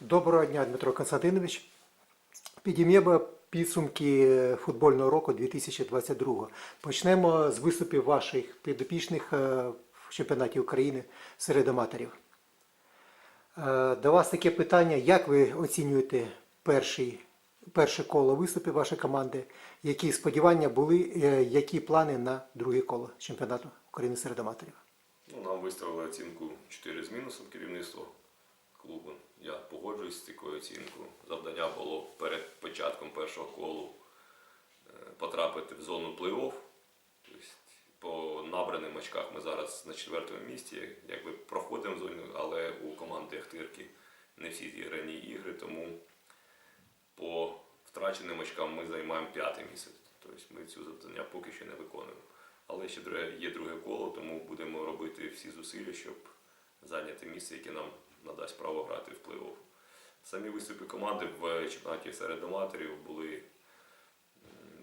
Доброго дня, Дмитро Константинович. Підіймемо підсумки футбольного року 2022. Почнемо з виступів ваших підопічних е, в чемпіонаті України серед аматорів. Е, До вас таке питання: як ви оцінюєте перший, перше коло виступів вашої команди? Які сподівання були, е, які плани на друге коло чемпіонату України серед аматорів? Ну, нам виставили оцінку 4 з мінусом керівництво клубу. Я погоджуюсь з такою оцінкою. Завдання було перед початком першого колу е, потрапити в зону плей-офф. Тобто, по набраним очках ми зараз на четвертому місці, якби проходимо в зону, але у команди Ахтирки не всі зіграні ігри, тому по втраченим очкам ми займаємо п'яте місце. Тобто ми цю завдання поки що не виконуємо. Але ще є друге коло, тому будемо робити всі зусилля, щоб зайняти місце, яке нам надасть право грати в плей-офф. Самі виступи команди в чемпіонаті серед аматорів були.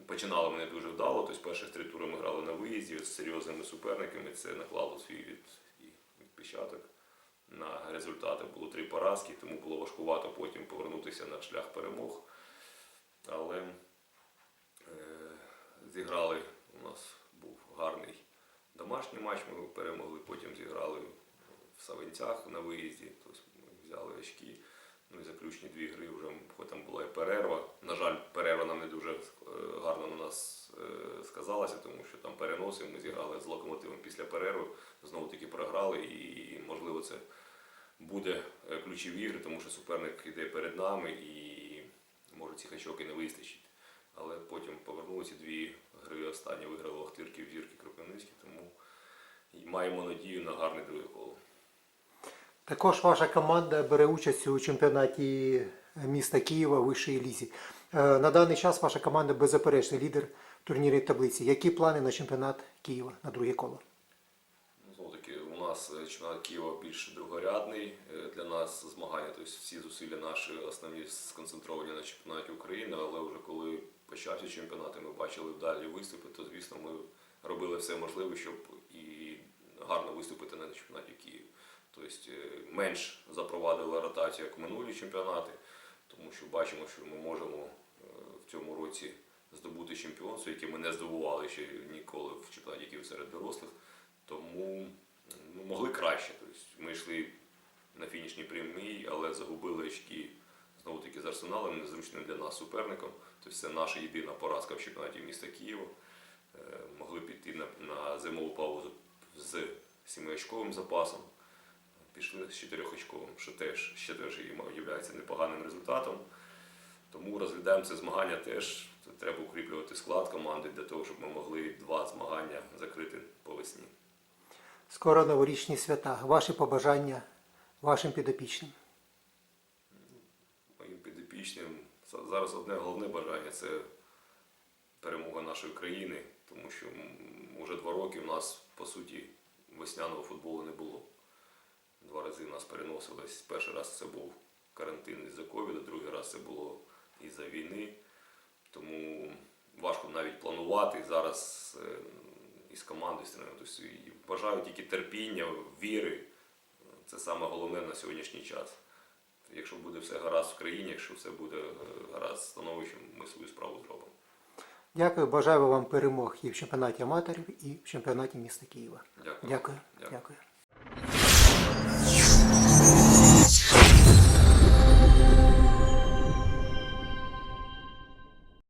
Починали вони дуже вдало, тобто перші три тури ми грали на виїзді з серйозними суперниками, це наклало свій від, відпечаток. На результати було три поразки, тому було важкувато потім повернутися на шлях перемог. Але е, зіграли, у нас був гарний домашній матч, ми перемогли, потім зіграли Савинцях на виїзді, тобто ми взяли очки. Ну і заключні дві гри вже хоч там була і перерва. На жаль, перерва нам не дуже е, гарно на нас е, сказалася, тому що там переносив, ми зіграли з локомотивом після перерви, знову таки програли, і можливо це буде е, ключові ігри, тому що суперник йде перед нами і може цих очок і не вистачить. Але потім повернулися дві гри останні виграли Охтирки в Зірки Кропивницькі, тому маємо надію на гарне друге коло. Також ваша команда бере участь у чемпіонаті міста Києва вищої лізі. Е, На даний час ваша команда беззаперечний лідер турнірній таблиці. Які плани на чемпіонат Києва на друге коло? Ну, Знову таки, у нас е, чемпіонат Києва більш другорядний е, для нас змагання. Тобто всі зусилля наші основні сконцентровані на чемпіонаті України, але вже коли почався чемпіонат, і ми бачили далі виступи, то звісно ми робили все можливе, щоб і гарно виступити на чемпіонаті Києва. Тобто менш запровадили ротацію, як минулі чемпіонати, тому що бачимо, що ми можемо е, в цьому році здобути чемпіонство, яке ми не здобували ще ніколи в чемпіонаті серед дорослих. Тому ну, могли краще. Тобто ми йшли на фінішній прямій, але загубили очки знову таки з арсеналом, незручним для нас суперником. Тобто це наша єдина поразка в чемпіонаті міста Києва. Е, Могли піти на, на зимову паузу з сімиочковим запасом. Пішли з чотирьохочковим, що теж ще теж є непоганим результатом. Тому розглядаємо це змагання теж. Треба укріплювати склад команди для того, щоб ми могли два змагання закрити по весні. Скоро новорічні свята. Ваші побажання вашим підопічним. моїм підопічним зараз одне головне бажання це перемога нашої країни, тому що м, уже два роки в нас по суті весняного футболу не було. Рази в нас переносилось. Перший раз це був карантин із-за ковіду, другий раз це було із-за війни. Тому важко навіть планувати зараз е, із командою. Тобто, бажаю тільки терпіння, віри. Це саме головне на сьогоднішній час. Якщо буде все гаразд в країні, якщо все буде е, гаразд становищем, ми свою справу зробимо. Дякую, бажаю вам перемог і в чемпіонаті аматорів, і в чемпіонаті міста Києва. Дякую. Дякую. Дякую. Дякую.